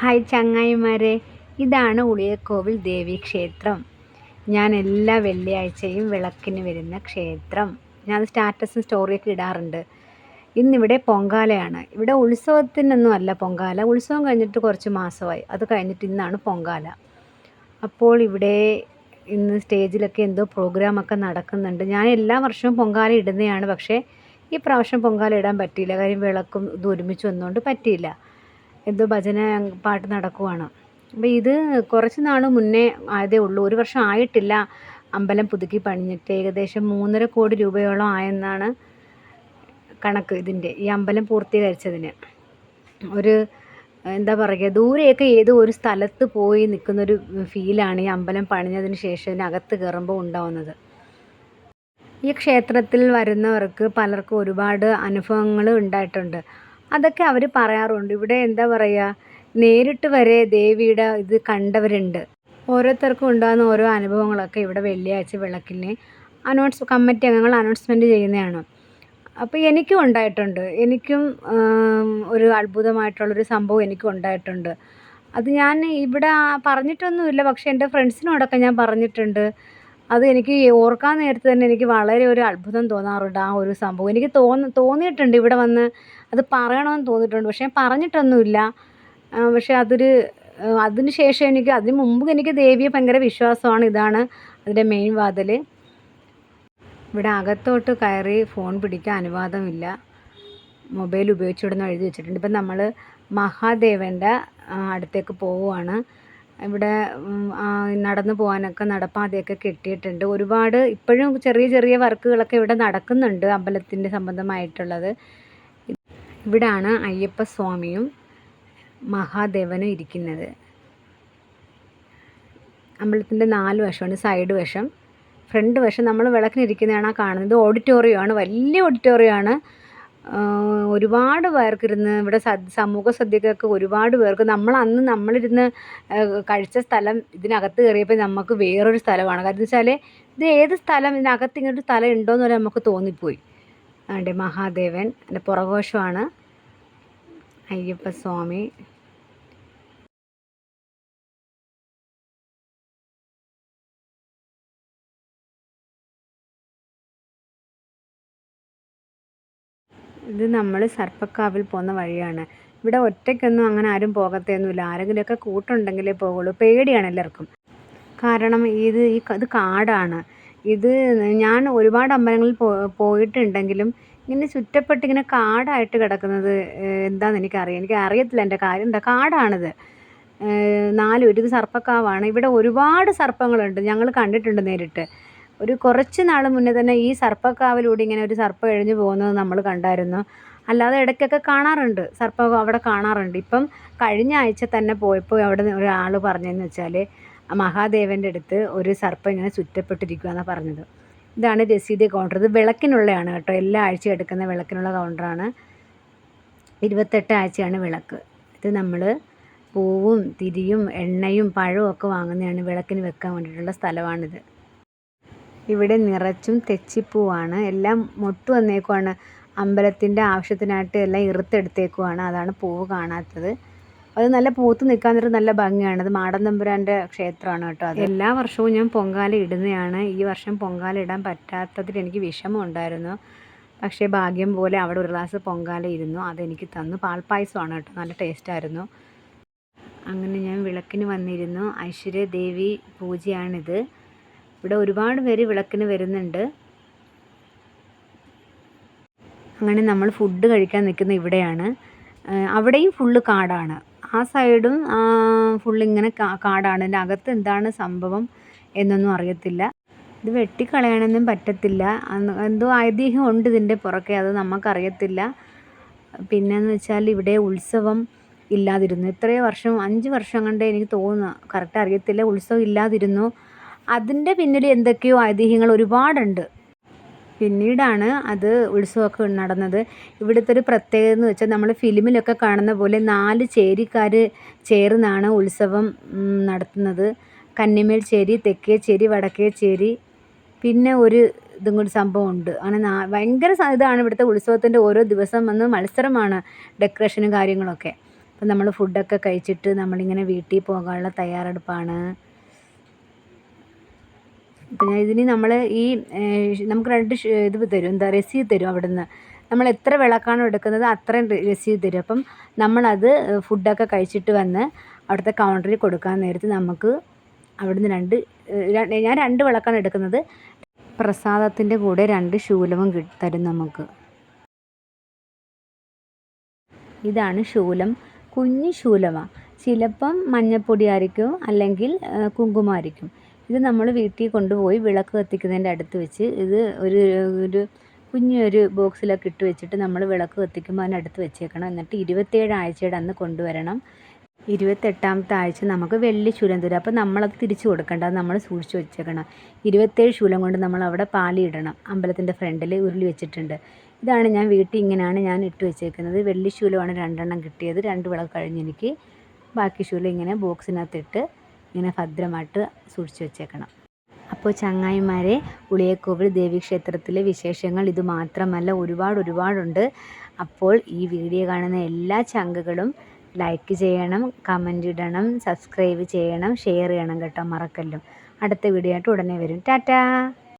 Hi ചങ്ങായിമാരെ. ഇതാണ് ഉളിയക്കോവിൽ ദേവീക്ഷേത്രം ഞാൻ എല്ലാ വെള്ളിയാഴ്ചയും വിളക്കിന് വരുന്ന ക്ഷേത്രം. ഞാൻ സ്റ്റാറ്റസും സ്റ്റോറിയൊക്കെ ഇടാറുണ്ട്. ഇന്നിവിടെ പൊങ്കാലയാണ്. ഇവിടെ ഉത്സവത്തിനൊന്നും അല്ല പൊങ്കാല. ഉത്സവം കഴിഞ്ഞിട്ട് കുറച്ച് മാസമായി. അത് കഴിഞ്ഞിട്ട് ഇന്നാണ് പൊങ്കാല. അപ്പോൾ ഇവിടെ ഇന്ന് സ്റ്റേജിലൊക്കെ എന്തോ പ്രോഗ്രാമൊക്കെ നടക്കുന്നുണ്ട്. ഞാൻ എല്ലാ വർഷവും പൊങ്കാല ഇടുന്നതാണ്. പക്ഷേ ഈ പ്രാവശ്യം പൊങ്കാല ഇടാൻ പറ്റിയില്ല. കാര്യം വിളക്കും ഇത് ഒരുമിച്ച് വന്നുകൊണ്ട് പറ്റിയില്ല. എന്തോ ഭജന പാട്ട് നടക്കുവാണ്. അപ്പോൾ ഇത് കുറച്ച് നാൾ മുന്നേ ആയതേ ഉള്ളൂ. ഒരു വർഷം ആയിട്ടില്ല. അമ്പലം പുതുക്കി പണിഞ്ഞിട്ട് ഏകദേശം മൂന്നര കോടി രൂപയോളം ആയെന്നാണ് കണക്ക് ഇതിന്റെ ഈ അമ്പലം പൂർത്തീകരിച്ചതിന്. ഒരു എന്താ പറയുക ദൂരെയൊക്കെ ഏതോ ഒരു സ്ഥലത്ത് പോയി നിൽക്കുന്നൊരു ഫീലാണ് ഈ അമ്പലം പണിഞ്ഞതിന് ശേഷം ഇതിനകത്ത് കയറുമ്പോൾ ഉണ്ടാവുന്നത്. ഈ ക്ഷേത്രത്തിൽ വരുന്നവർക്ക് പലർക്കും ഒരുപാട് അനുഭവങ്ങൾ ഉണ്ടായിട്ടുണ്ട്. അതൊക്കെ അവർ പറയാറുണ്ട്. ഇവിടെ എന്താ പറയുക നേരിട്ട് വരെ ദേവിയുടെ ഇത് കണ്ടവരുണ്ട്. ഓരോരുത്തർക്കും ഉണ്ടാകുന്ന ഓരോ അനുഭവങ്ങളൊക്കെ ഇവിടെ വെള്ളിയാഴ്ച വിളക്കിന് അനൗൺസ് കമ്മിറ്റി അംഗങ്ങൾ അനൗൺസ്മെന്റ് ചെയ്യുന്നതാണ്. അപ്പോൾ എനിക്കും ഉണ്ടായിട്ടുണ്ട്. എനിക്കും ഒരു അത്ഭുതമായിട്ടുള്ളൊരു സംഭവം എനിക്കും ഉണ്ടായിട്ടുണ്ട്. അത് ഞാൻ ഇവിടെ പറഞ്ഞിട്ടൊന്നുമില്ല. പക്ഷേ എന്റെ ഫ്രണ്ട്സിനോടൊക്കെ ഞാൻ പറഞ്ഞിട്ടുണ്ട്. അത് എനിക്ക് ഓർക്കാൻ നേരത്ത് തന്നെ എനിക്ക് വളരെ ഒരു അത്ഭുതം തോന്നാറുണ്ട് ആ ഒരു സംഭവം. എനിക്ക് തോന്നി തോന്നിയിട്ടുണ്ട് ഇവിടെ വന്ന് അത് പറയണമെന്ന് തോന്നിയിട്ടുണ്ട്. പക്ഷേ പറഞ്ഞിട്ടൊന്നുമില്ല. പക്ഷേ അതൊരു അതിന് ശേഷം എനിക്ക് അതിന് മുമ്പ് എനിക്ക് ദേവിയെ ഭയങ്കര വിശ്വാസമാണ്. ഇതാണ് അതിന്റെ മെയിൻ വാതിൽ ഇവിടെ അകത്തോട്ട് കയറി ഫോൺ പിടിക്കാൻ അനുവാദമില്ല. മൊബൈൽ ഉപയോഗിച്ചിടുന്ന എഴുതി വെച്ചിട്ടുണ്ട്. ഇപ്പം നമ്മൾ മഹാദേവന്റെ അടുത്തേക്ക് പോവുകയാണ്. ഇവിടെ നടന്നു പോകാനൊക്കെ നടപ്പാതയൊക്കെ കെട്ടിയിട്ടുണ്ട്. ഒരുപാട് ഇപ്പോഴും ചെറിയ ചെറിയ വർക്കുകളൊക്കെ ഇവിടെ നടക്കുന്നുണ്ട് അമ്പലത്തിന്റെ സംബന്ധമായിട്ടുള്ളത്. ഇവിടാണ് അയ്യപ്പ സ്വാമിയും മഹാദേവനും ഇരിക്കുന്നത്. അമ്പലത്തിന്റെ നാല് വശമാണ് സൈഡ് വശം. ഫ്രണ്ട് വശം നമ്മൾ വിളക്കിനിരിക്കുന്നതാണ് കാണുന്നത്. ഓഡിറ്റോറിയമാണ് വലിയ ഓഡിറ്റോറിയമാണ്. ഒരുപാട് പേർക്കിരുന്ന് ഇവിടെ സമൂഹ സദ്യക്കൊക്കെ ഒരുപാട് പേർക്ക് നമ്മൾ അന്ന് നമ്മളിരുന്ന് കഴിച്ച സ്ഥലം ഇതിനകത്ത് കയറിയപ്പോൾ നമുക്ക് വേറൊരു സ്ഥലമാണ്. കാരണം വെച്ചാൽ ഇത് ഏത് സ്ഥലം ഇതിനകത്ത് ഇങ്ങനൊരു സ്ഥലം ഉണ്ടോയെന്ന് വരെ നമുക്ക് തോന്നിപ്പോയി. അതെ മഹാദേവൻ എന്റെ പുറകോശമാണ് അയ്യപ്പസ്വാമി. ഇത് നമ്മൾ സർപ്പക്കാവിൽ പോകുന്ന വഴിയാണ്. ഇവിടെ ഒറ്റയ്ക്കൊന്നും അങ്ങനെ ആരും പോകത്തൊന്നുമില്ല ആരെങ്കിലുമൊക്കെ കൂട്ടുണ്ടെങ്കിലേ പോകുള്ളൂ പേടിയാണ് എല്ലാവർക്കും. കാരണം ഇത് ഈ ഇത് കാടാണ്. ഇത് ഞാൻ ഒരുപാട് അമ്പലങ്ങളിൽ പോയിട്ടുണ്ടെങ്കിലും ഇങ്ങനെ ചുറ്റപ്പെട്ട് ഇങ്ങനെ കാടായിട്ട് കിടക്കുന്നത് എന്താണെന്ന് എനിക്കറിയാം. എനിക്ക് അറിയത്തില്ല എന്റെ കാര്യം. എന്താ കാടാണിത്. നാലും ഇത് സർപ്പക്കാവാണ്. ഇവിടെ ഒരുപാട് സർപ്പങ്ങളുണ്ട്. ഞങ്ങൾ കണ്ടിട്ടുണ്ട് നേരിട്ട്. ഒരു കുറച്ച് നാൾ മുന്നേ തന്നെ ഈ സർപ്പക്കാവിലൂടെ ഇങ്ങനെ ഒരു സർപ്പം എഴഞ്ഞു പോകുന്നത് നമ്മൾ കണ്ടായിരുന്നു. അല്ലാതെ ഇടയ്ക്കൊക്കെ കാണാറുണ്ട്. സർപ്പം അവിടെ കാണാറുണ്ട്. ഇപ്പം കഴിഞ്ഞ ആഴ്ച തന്നെ പോയപ്പോൾ അവിടെ ഒരാൾ പറഞ്ഞതെന്ന് വെച്ചാൽ മഹാദേവന്റെ അടുത്ത് ഒരു സർപ്പം ഇങ്ങനെ ചുറ്റപ്പെട്ടിരിക്കുകയെന്നാണ് പറഞ്ഞത്. ഇതാണ് രസീതി കൗണ്ടർ ഇത് വിളക്കിനുള്ളതാണ് കേട്ടോ. എല്ലാ ആഴ്ചയും എടുക്കുന്ന വിളക്കിനുള്ള കൗണ്ടറാണ് ഇരുപത്തെട്ട് ആഴ്ചയാണ് വിളക്ക്. ഇത് നമ്മൾ പൂവും തിരിയും എണ്ണയും പഴവും ഒക്കെ വാങ്ങുന്നതാണ് വിളക്കിന് വെക്കാൻ വേണ്ടിയിട്ടുള്ള സ്ഥലമാണിത്. ഇവിടെ നിറച്ചും തെച്ചിപ്പൂവാണ്. എല്ലാം മൊട്ട് വന്നേക്കുവാണ്. അമ്പലത്തിന്റെ ആവശ്യത്തിനായിട്ട് എല്ലാം ഇറുത്തെടുത്തേക്കുവാണ്. അതാണ് പൂവ് കാണാത്തത്. അത് നല്ല പൂത്ത് നിൽക്കാൻ നേരം നല്ല ഭംഗിയാണ്. അത് മാടൻ തമ്പുരാന്റെ ക്ഷേത്രമാണ് കേട്ടോ അത്. എല്ലാ വർഷവും ഞാൻ പൊങ്കാല ഇടുന്നതാണ്. ഈ വർഷം പൊങ്കാല ഇടാൻ പറ്റാത്തതിൽ എനിക്ക് വിഷമം ഉണ്ടായിരുന്നു പക്ഷേ ഭാഗ്യം പോലെ അവിടെ ഒരു ഗ്ലാസ് പൊങ്കാല ഇരുന്നു. അതെനിക്ക് തന്നു. പാൽപ്പായസമാണ് കേട്ടോ. നല്ല ടേസ്റ്റായിരുന്നു. അങ്ങനെ ഞാൻ വിളക്കിന് വന്നിരുന്നു. ഐശ്വര്യ ദേവി പൂജയാണിത്. ഇവിടെ ഒരുപാട് പേര് വിളക്കിന് വരുന്നുണ്ട്. അങ്ങനെ നമ്മൾ ഫുഡ് കഴിക്കാൻ നിൽക്കുന്ന ഇവിടെയാണ്. അവിടെയും ഫുള്ള് കാടാണ്. ആ സൈഡും ഫുള്ളിങ്ങനെ കാടാണ്. അതിന്റെ അകത്ത് എന്താണ് സംഭവം എന്നൊന്നും അറിയത്തില്ല. ഇത് വെട്ടിക്കളയാനൊന്നും പറ്റത്തില്ല. എന്തോ ഐതിഹ്യം ഉണ്ട് ഇതിന്റെ പുറകെ അത് നമുക്കറിയത്തില്ല പിന്നെന്ന് വെച്ചാൽ ഇവിടെ ഉത്സവം ഇല്ലാതിരുന്നു. ഇത്രയും വർഷം അഞ്ച് വർഷം കണ്ടേ എനിക്ക് തോന്നുന്നു. കറക്റ്റ് അറിയത്തില്ല. ഉത്സവം ഇല്ലാതിരുന്നു. അതിന്റെ പിന്നിൽ എന്തൊക്കെയോ ഐതിഹ്യങ്ങൾ ഒരുപാടുണ്ട്. പിന്നീടാണ് അത് ഉത്സവമൊക്കെ നടന്നത്. ഇവിടുത്തെ ഒരു പ്രത്യേകത എന്ന് വെച്ചാൽ നമ്മൾ ഫിലിമിലൊക്കെ കാണുന്ന പോലെ നാല് ചേരിക്കാർ ചേർന്നാണ് ഉത്സവം നടത്തുന്നത്. കന്നിമേൽ ചേരി തെക്കേ ചേരി വടക്കേ ചേരി. പിന്നെ ഒരു ഇതും കൂടി സംഭവമുണ്ട്. അങ്ങനെ ഭയങ്കര ഇതാണ് ഇവിടുത്തെ ഉത്സവത്തിന്റെ ഓരോ ദിവസം വന്ന് മത്സരമാണ് ഡെക്കറേഷനും കാര്യങ്ങളൊക്കെ. അപ്പം നമ്മൾ ഫുഡൊക്കെ കഴിച്ചിട്ട് നമ്മളിങ്ങനെ വീട്ടിൽ പോകാനുള്ള തയ്യാറെടുപ്പാണ്. പിന്നെ ഇതിന് നമ്മൾ ഈ നമുക്ക് രണ്ട് ഇത് തരും. എന്താ രസീത് തരും അവിടുന്ന്. നമ്മൾ എത്ര വിളക്കാണോ എടുക്കുന്നത് അത്രയും രസീത് തരും. അപ്പം നമ്മളത് ഫുഡൊക്കെ കഴിച്ചിട്ട് വന്ന് അവിടുത്തെ കൗണ്ടറിൽ കൊടുക്കാൻ നേരത്ത് നമുക്ക് അവിടുന്ന് രണ്ട് ഞാൻ രണ്ട് വിളക്കാണ് എടുക്കുന്നത്. പ്രസാദത്തിന്റെ കൂടെ രണ്ട് ശൂലവും തരും നമുക്ക്. ഇതാണ് ശൂലം. കുഞ്ഞു ശൂലമാണ് ചിലപ്പം മഞ്ഞപ്പൊടി ആയിരിക്കും അല്ലെങ്കിൽ കുങ്കുമമായിരിക്കും. ഇത് നമ്മൾ വീട്ടിൽ കൊണ്ടുപോയി വിളക്ക് കത്തിക്കുന്നതിന്റെ അടുത്ത് വെച്ച് ഇത് ഒരു ഒരു കുഞ്ഞൊരു ബോക്സിലൊക്കെ ഇട്ട് വെച്ചിട്ട് നമ്മൾ വിളക്ക് കത്തിക്കുമ്പോൾ അതിനടുത്ത് വെച്ചേക്കണം. എന്നിട്ട് ഇരുപത്തേഴ് ആഴ്ചയുടെ അന്ന് കൊണ്ടുവരണം. ഇരുപത്തെട്ടാമത്തെ ആഴ്ച നമുക്ക് വെള്ളി ശൂലം തരും. അപ്പോൾ നമ്മളത് തിരിച്ചു കൊടുക്കേണ്ട. അത് നമ്മൾ സൂക്ഷിച്ച് വെച്ചേക്കണം. ഇരുപത്തേഴ് ശൂലം കൊണ്ട് നമ്മൾ അവിടെ പാലിയിടണം അമ്പലത്തിന്റെ ഫ്രണ്ടിൽ ഉരുളി വെച്ചിട്ടുണ്ട്. ഇതാണ് ഞാൻ വീട്ടിൽ ഇങ്ങനെയാണ് ഞാൻ ഇട്ട് വെച്ചേക്കുന്നത്. വെള്ളി ശൂലമാണ് രണ്ടെണ്ണം കിട്ടിയത്. രണ്ട് വിളക്ക് കഴിഞ്ഞ് എനിക്ക് ബാക്കി ശൂലം ഇങ്ങനെ ബോക്സിനകത്തിട്ട് ഇങ്ങനെ ഭദ്രമായിട്ട് സൂക്ഷിച്ചു വെച്ചേക്കണം. അപ്പോൾ ചങ്ങായിമാരെ ഉളിയക്കോവിൽ ദേവീക്ഷേത്രത്തിലെ വിശേഷങ്ങൾ ഇത് മാത്രമല്ല ഒരുപാട് ഒരുപാടുണ്ട്. അപ്പോൾ ഈ വീഡിയോ കാണുന്ന എല്ലാ ചങ്കുകളും ലൈക്ക് ചെയ്യണം കമന്റ് ഇടണം സബ്സ്ക്രൈബ് ചെയ്യണം ഷെയർ ചെയ്യണം കേട്ടോ മറക്കല്ലും. അടുത്ത വീഡിയോ ആയിട്ട് ഉടനെ വരും. ടാറ്റാ!